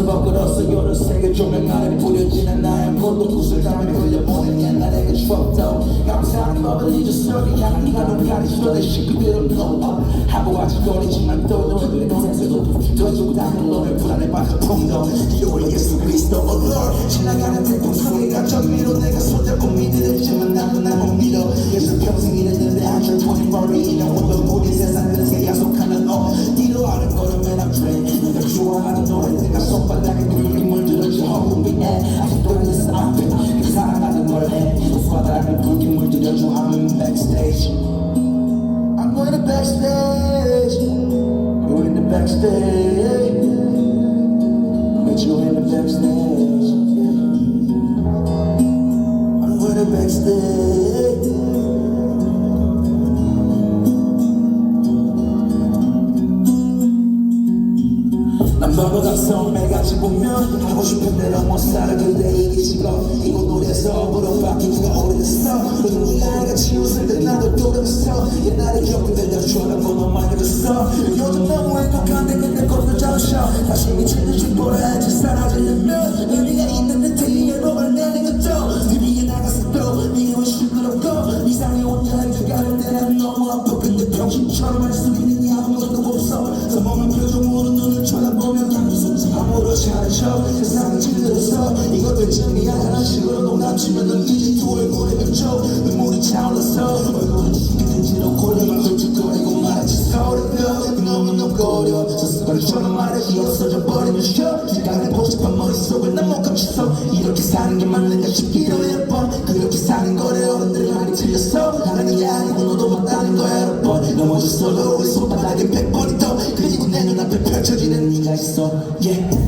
아래로 투벅거렸어. 요를 세계 조명 아래 뿌려지는 나의 포도 구슬감에 흘려보낸 옛날의 그 추억도 감사한 법을 잊었어 네 향기 가는 가리지도 내 식구들은 너 하고 아직거리지만 또 너의 노래에서도 붙어주고 다는 너의 불안에 빠져 풍덩 기도의 예수 그리스도 oh Lord 지나가는 태풍 감정 위로 내가 손잡고 믿으랬지만 나도 나못 믿어. 예수 평생 went to Dojo backstage. I'm going to backstage. You're in the backstage. Met you in the backstage. I'm going to backstage. Namorou da ação, mega tipo 보면 하고 싶은 대로 못 살아 근데 이게 지금 이곳 노래에서 물어봤기 누가 오래됐어 너는 네가 내같이 웃을 때 나도 또랬어 옛날에 겪은 데려 쳐다보 너만 그랬어. 요즘 너무 행복한데 근데 것도 잠셔. 다시 미친 듯이 돌아야지 사라지려면 의미가 있는 듯해 이해 로을 내는 네 위에 나가서 또 미움은 시끄럽고 이상해 혼자 해줘가는 때는 너무 아파. 근데 병신처럼 할수 척 세상을 찔들어서 이것도 정리야 농담치면 넌 이제 두 얼굴에 겹쳐 눈물이 차올랐어 얼굴은 시키든지로 고려만 훑어거리고 말하지 서울며 너무너무 거려 저 습관처럼 말해 이어서져 버리면 쉬어. 시간을 보집한 머릿속을 난못 감췄어. 이렇게 사는 게 싶기도 해 뻔. 그렇게 사는 거래 어른들 말이 틀렸어. 나는 게 아니고 너도 맞다는 거야 여러 번 넘어졌어도 우리 손바닥에 백 번이 더 그리고 내 눈앞에 펼쳐지는 네가 있어. yeah